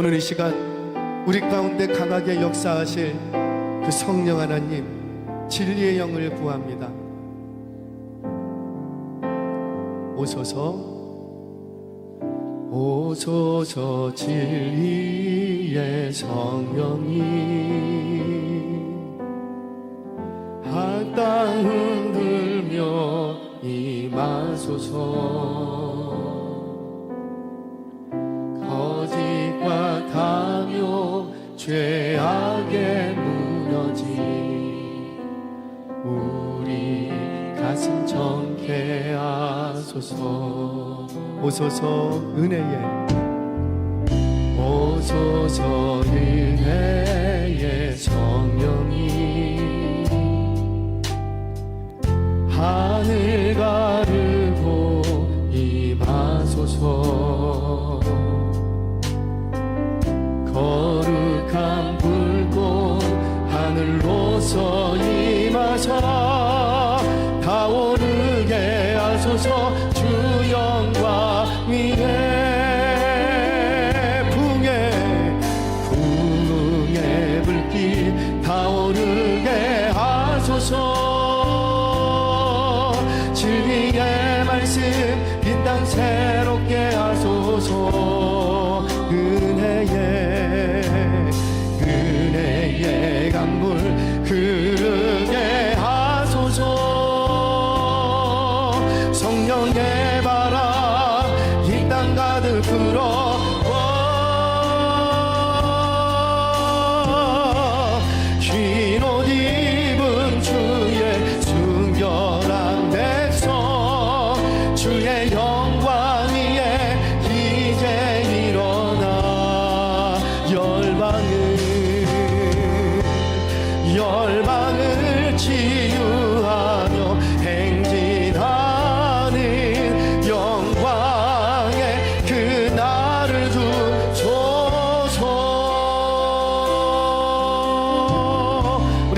오늘 이 시간 우리 가운데 강하게 역사하실 그 성령 하나님 진리의 영을 구합니다. 오소서 오소서 진리의 성령이 한땅 흔들며 임하소서 하소서. 오소서 은혜에. 오소서 은혜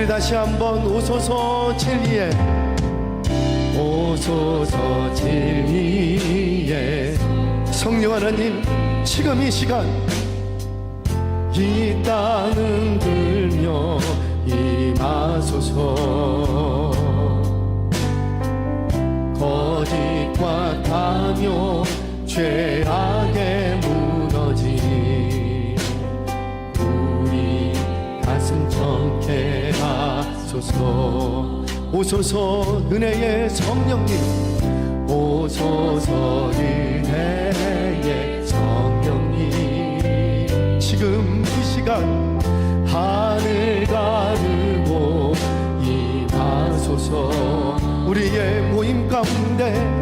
우리 다시 한번 오소서 진리에. 오소서 진리에. 성령 하나님 지금 이 시간 이 땅은 들며 임하소서. 거짓과 가며 죄악에 무너진 우리 가슴 정케 하소서. 오소서 은혜의 성령님 오소서 은혜의 성령님. 지금 이 시간 하늘 가르고 임하소서 우리의 모임 가운데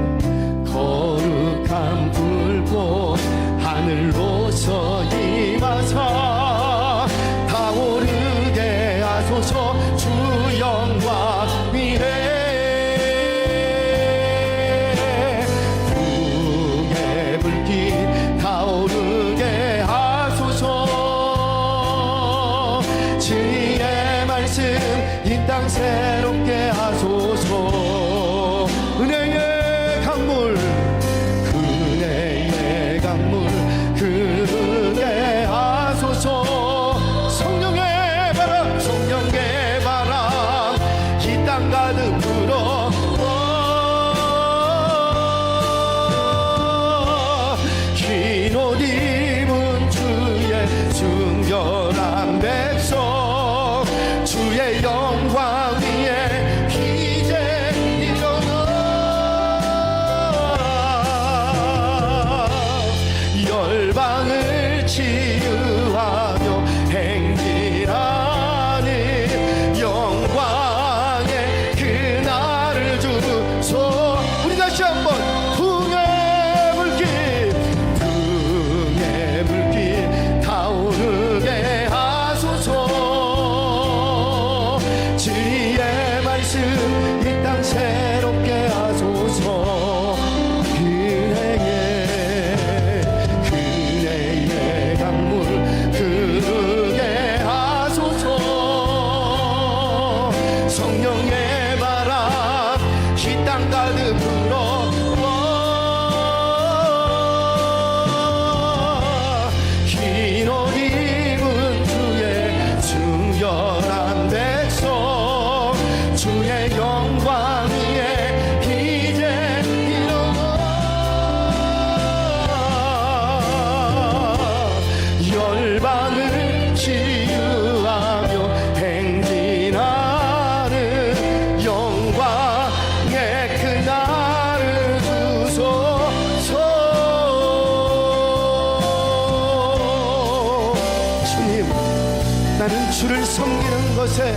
나는 주를 섬기는 것에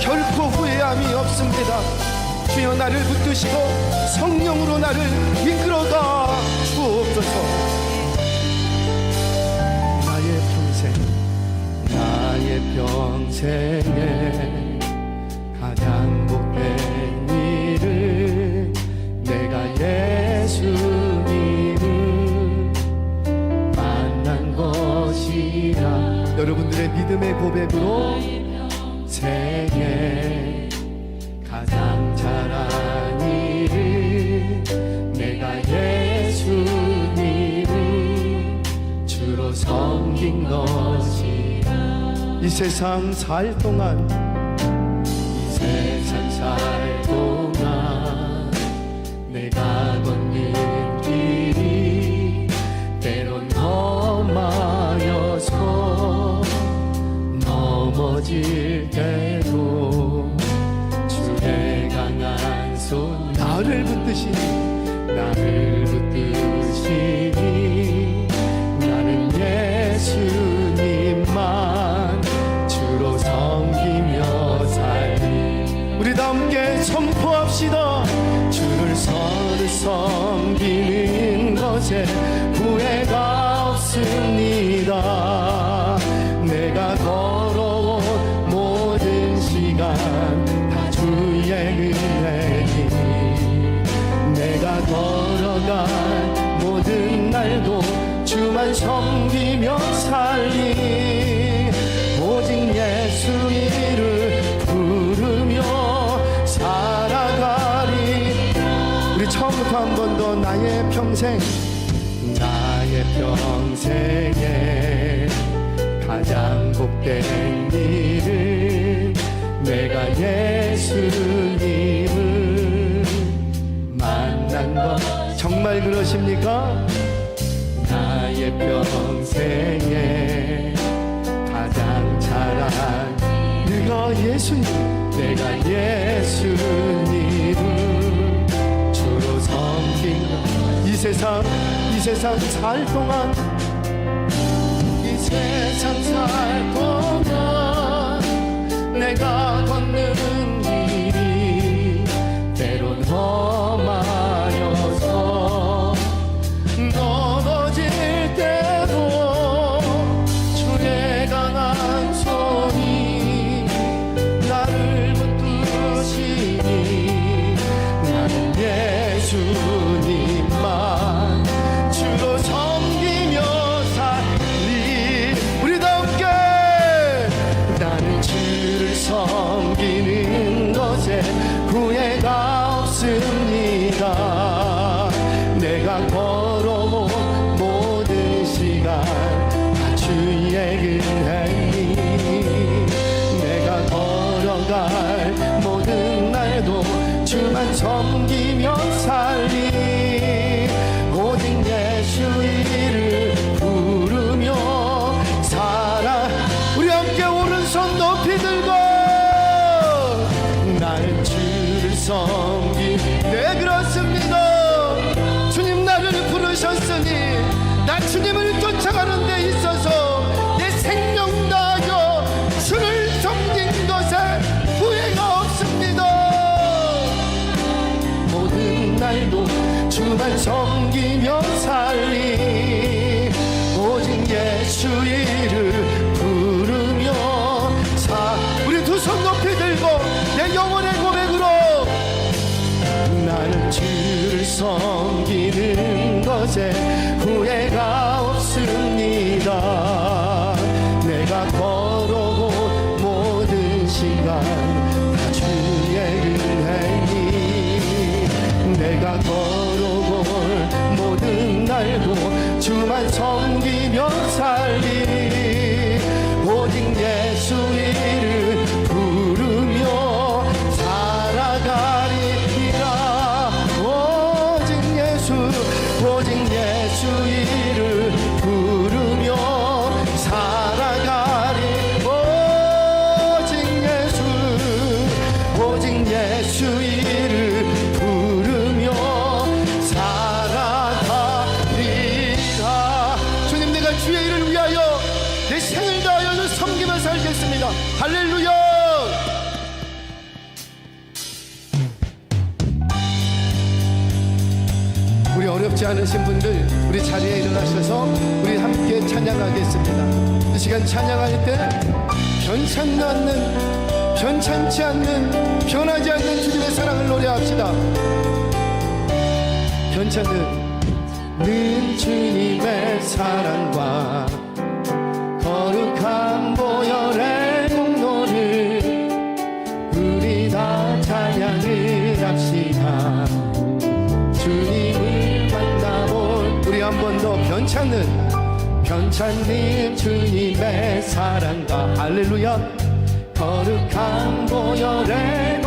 결코 후회함이 없습니다. 주여 나를 붙드시고 성령으로 나를 이끌어가 주옵소서. 나의 평생 나의 평생에 믿음의 고백으로 생에 가장 잘한 일은 내가 예수님을 주로 섬긴 것이 이 세상 살 동안 이 세상 살 동안 내가 걷는 넘어질 때도 주의 강한 손 나를 붙드시니 나를 붙드시니 나는 예수님만 주로 섬기며 살리. 우리 다 함께 선포합시다. 주를 서를 섬기는 것에 후회가 없습니다. 내가 걸 걸어간 모든 날도 주만 섬기며 살리. 오직 예수 이를 부르며 살아가리. 우리 처음부터 한 번 더 나의 평생 나의 평생 그러십니까? 나의 평생에 가장 잘한 내가 예수님. 내가 예수님을 주로 섬긴 것이 세상 이 세상 살 동안. 이 세상 살 동안 내가 걷는 섬기는 것에 후회가 없습 주만 섬기며 살리 오직 예수 이 오직 예수 이를 시간 찬양할 때 변찮지 않는 변찮지 않는 변하지 않는 주님의 사랑을 노래합시다. 변찮는 는 주님의 사랑과 거룩한 보혈의 공로를 우리 다 찬양을 합시다. 주님을 만나볼 우리 한 번 더 변찮는 변찮는 주님의 사랑과 할렐루야. 거룩한 보혈의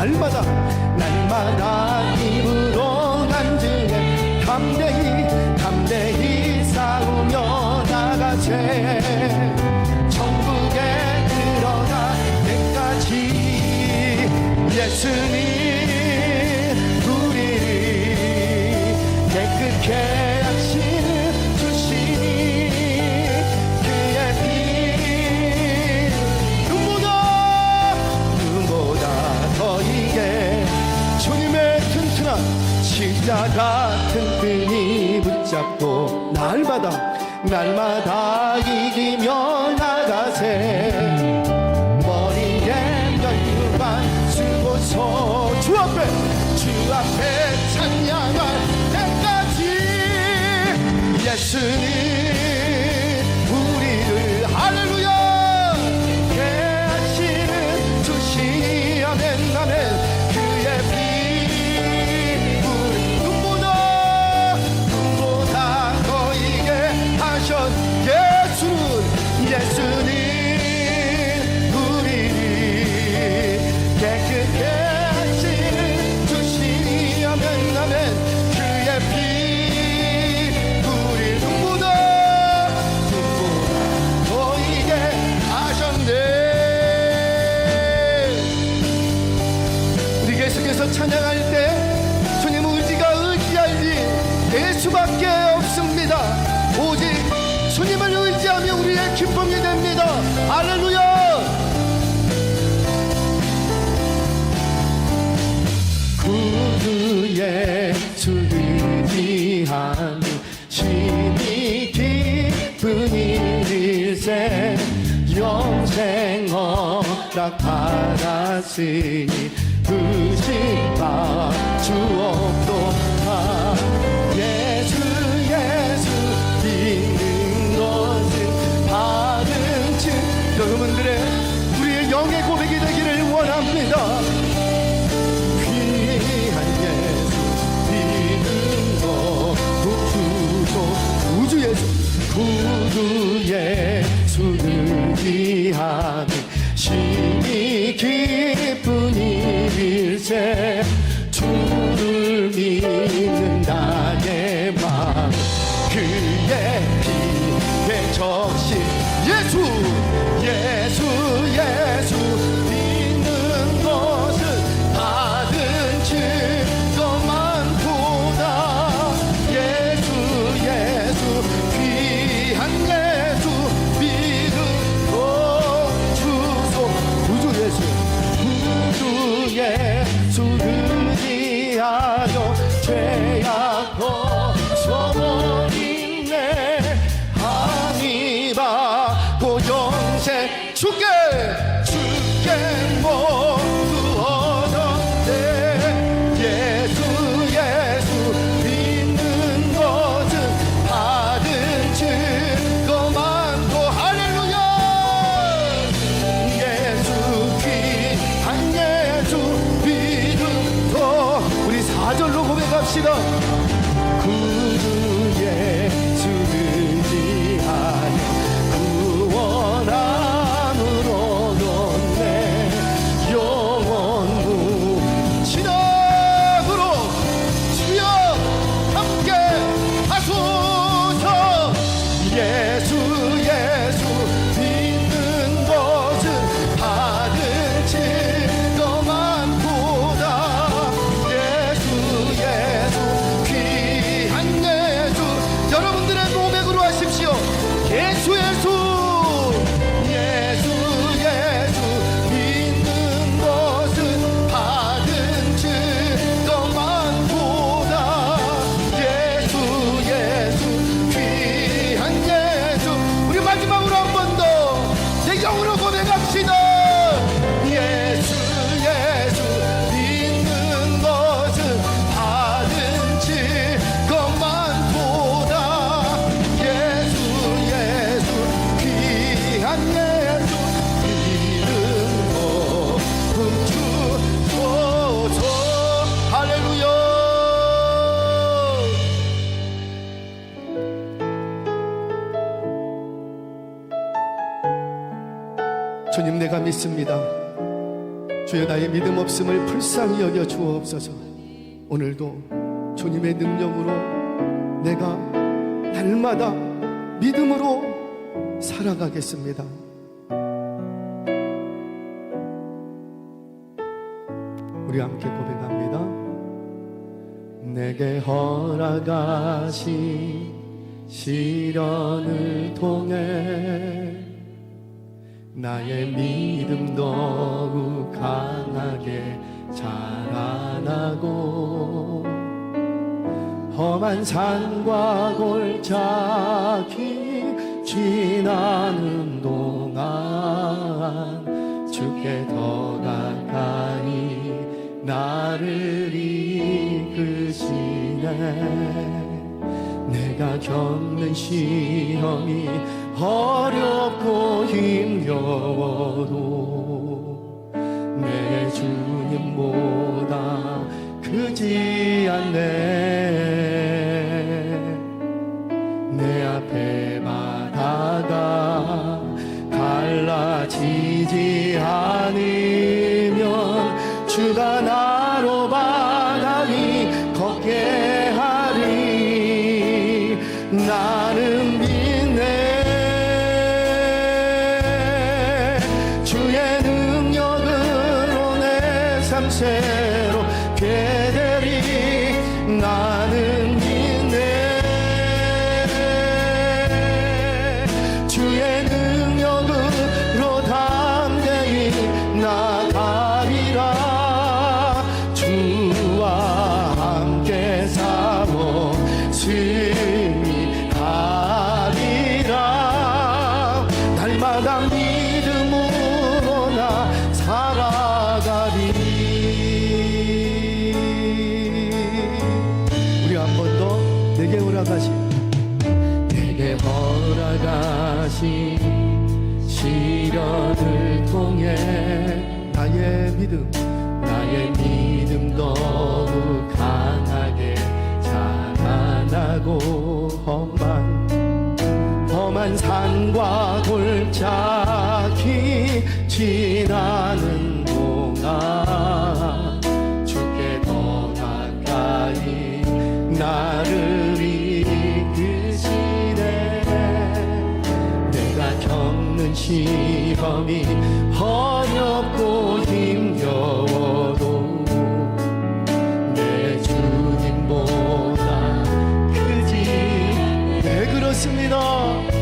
날마다 날마다 입으로 간증해. 담대히 담대히 싸우며 나가세 천국에 들어갈 때까지 예수님 날마다 날마다 이기며 나가세. 머리에 면류관 쓰고서 주 앞에 주 앞에 찬양할 때까지 예수님 수밖에 없습니다. 오직 주님을 의지하며 우리의 기쁨이 됩니다. 할렐루야! 구주의 위한 심히 기쁜 일일세 영생 허락 받았으니 의심과 주옵 구주 예수를 위하는 심히 기쁜 일일세 주를 믿는 나의 마음 그의 피에 적 믿습니다. 주여 나의 믿음 없음을 불쌍히 여겨 주옵소서. 오늘도 주님의 능력으로 내가 날마다 믿음으로 살아가겠습니다. 우리 함께 고백합니다. 내게 허락하신 시련을 통해 나의 믿음 더욱 강하게 자라나고 험한 산과 골짜기 지나는 동안 주께 더 가까이 나를 이끄시네. 내가 겪는 시험이 어렵고 힘겨워도 내 주님보다 크지 않네 내게 허락하신 내게 허락하신 시련을 통해 나의 믿음. 나의 믿음 더욱 강하게 자라나고 험한 험한 산과 골짜기 지 시험이 어렵고 힘겨워도 내 주님보다 크지. 네 그렇습니다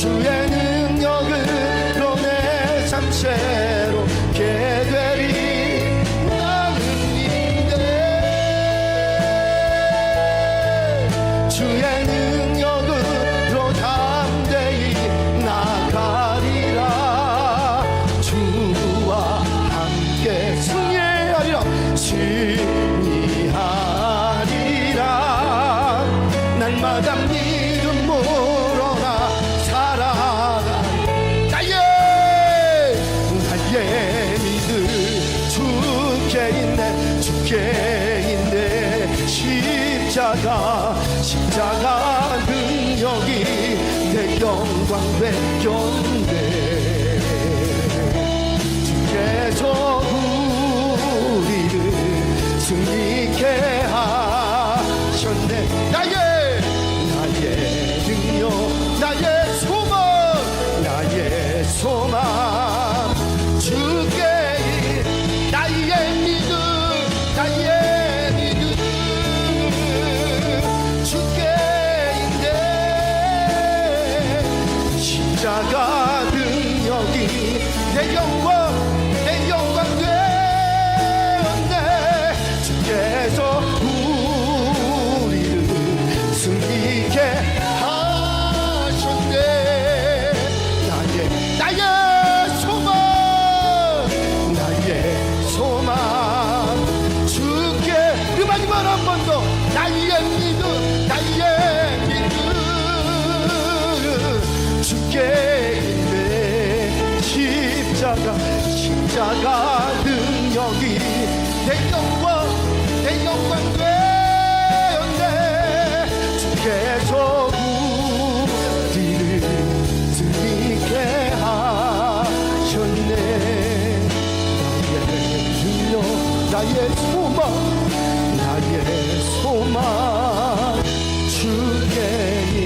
属于 십자가 십자가 능력이 내 영광 되었네 주께서 우리를 승리케 나의 소망 나의 소망 주께니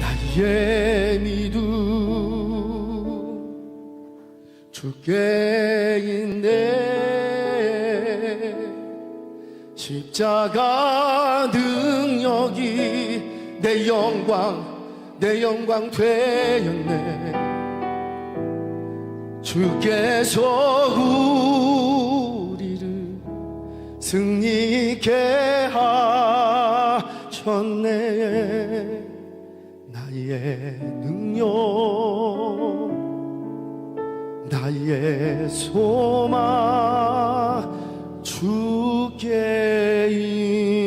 나의 믿음 주께인데 십자가 능력이 내 영광 내 영광 되었네. 주께서 우리를 승리케 하셨네. 나의 능력 나의 소망 주께 인